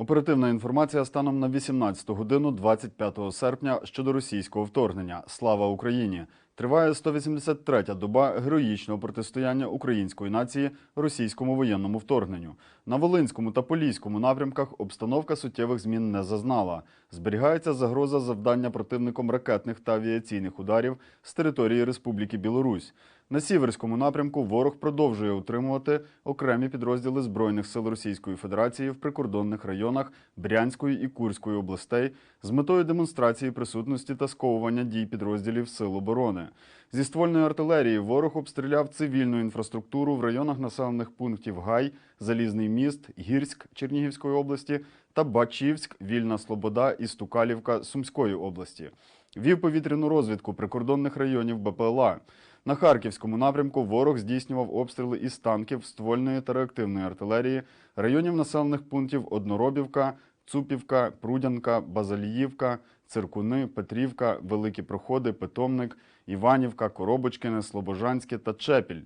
Оперативна інформація станом на 18 годину 25 серпня щодо російського вторгнення. Слава Україні! Триває 183-я доба героїчного протистояння української нації російському воєнному вторгненню. На Волинському та Поліському напрямках обстановка суттєвих змін не зазнала. Зберігається загроза завдання противником ракетних та авіаційних ударів з території Республіки Білорусь. На Сіверському напрямку ворог продовжує утримувати окремі підрозділи Збройних сил Російської Федерації в прикордонних районах Брянської і Курської областей з метою демонстрації присутності та сковування дій підрозділів Сил оборони. Зі ствольної артилерії ворог обстріляв цивільну інфраструктуру в районах населених пунктів Гай, Залізний міст, Гірськ Чернігівської області та Бачівськ, Вільна Слобода і Стукалівка Сумської області. Вів повітряну розвідку прикордонних районів БПЛА. На Харківському напрямку ворог здійснював обстріли із танків, ствольної та реактивної артилерії, районів населених пунктів Одноробівка, Цупівка, Прудянка, Базаліївка, Циркуни, Петрівка, Великі Проходи, Питомник, Іванівка, Коробочкине, Слобожанське та Чепіль.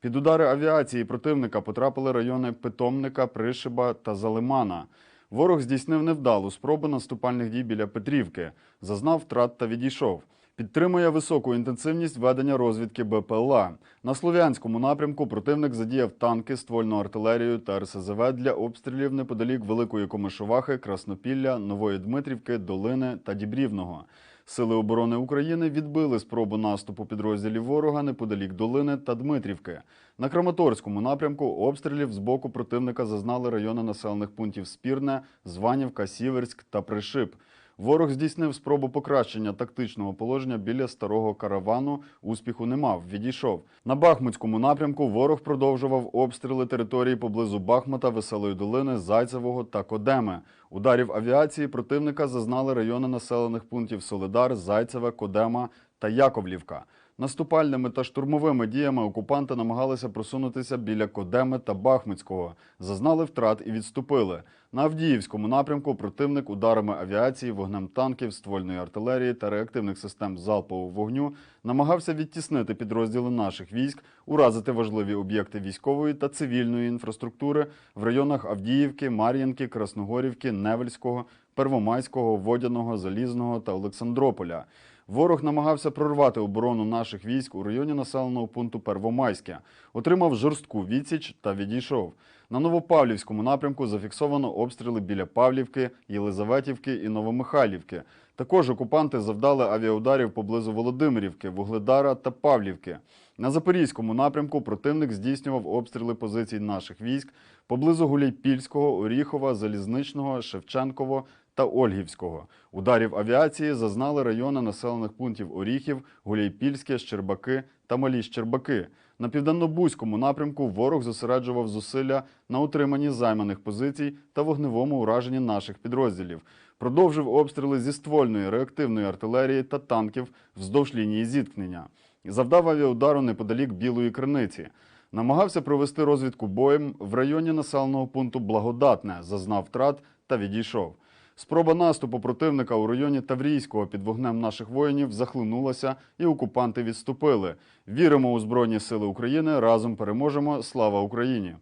Під удари авіації противника потрапили райони Питомника, Пришиба та Залимана. Ворог здійснив невдалу спробу наступальних дій біля Петрівки, зазнав втрат та відійшов. Підтримує високу інтенсивність ведення розвідки БПЛА. На Слов'янському напрямку противник задіяв танки, ствольну артилерію та РСЗВ для обстрілів неподалік Великої Комишовахи, Краснопілля, Нової Дмитрівки, Долини та Дібрівного. Сили оборони України відбили спробу наступу підрозділів ворога неподалік Долини та Дмитрівки. На Краматорському напрямку обстрілів з боку противника зазнали райони населених пунктів Спірне, Званівка, Сіверськ та Пришип. Ворог здійснив спробу покращення тактичного положення біля старого каравану. Успіху не мав, відійшов. На Бахмутському напрямку ворог продовжував обстріли території поблизу Бахмута, Веселої долини, Зайцевого та Кодеми. Ударів авіації противника зазнали райони населених пунктів Солидар, Зайцеве, Кодема та Яковлівка. Наступальними та штурмовими діями окупанти намагалися просунутися біля Кодеми та Бахмутського, зазнали втрат і відступили. На Авдіївському напрямку противник ударами авіації, вогнем танків, ствольної артилерії та реактивних систем залпового вогню намагався відтіснити підрозділи наших військ, уразити важливі об'єкти військової та цивільної інфраструктури в районах Авдіївки, Мар'їнки, Красногорівки, Невельського, Первомайського, Водяного, Залізного та Олександрополя. Ворог намагався прорвати оборону наших військ у районі населеного пункту Первомайське, отримав жорстку відсіч та відійшов. На Новопавлівському напрямку зафіксовано обстріли біля Павлівки, Єлизаветівки і Новомихайлівки. Також окупанти завдали авіаударів поблизу Володимирівки, Вугледара та Павлівки. На Запорізькому напрямку противник здійснював обстріли позицій наших військ поблизу Гуляйпільського, Оріхова, Залізничного, Шевченково та Ольгівського. Ударів авіації зазнали райони населених пунктів Оріхів, Гуляйпільське, Щербаки та Малі Щербаки. На південнобузькому напрямку ворог зосереджував зусилля на утриманні займаних позицій та вогневому ураженні наших підрозділів. Продовжив обстріли зі ствольної реактивної артилерії та танків вздовж лінії зіткнення. Завдав авіаудару неподалік Білої Криниці. Намагався провести розвідку боєм в районі населеного пункту Благодатне, зазнав втрат та відійшов. Спроба наступу противника у районі Таврійського під вогнем наших воїнів захлинулася і окупанти відступили. Віримо у Збройні Сили України. Разом переможемо. Слава Україні!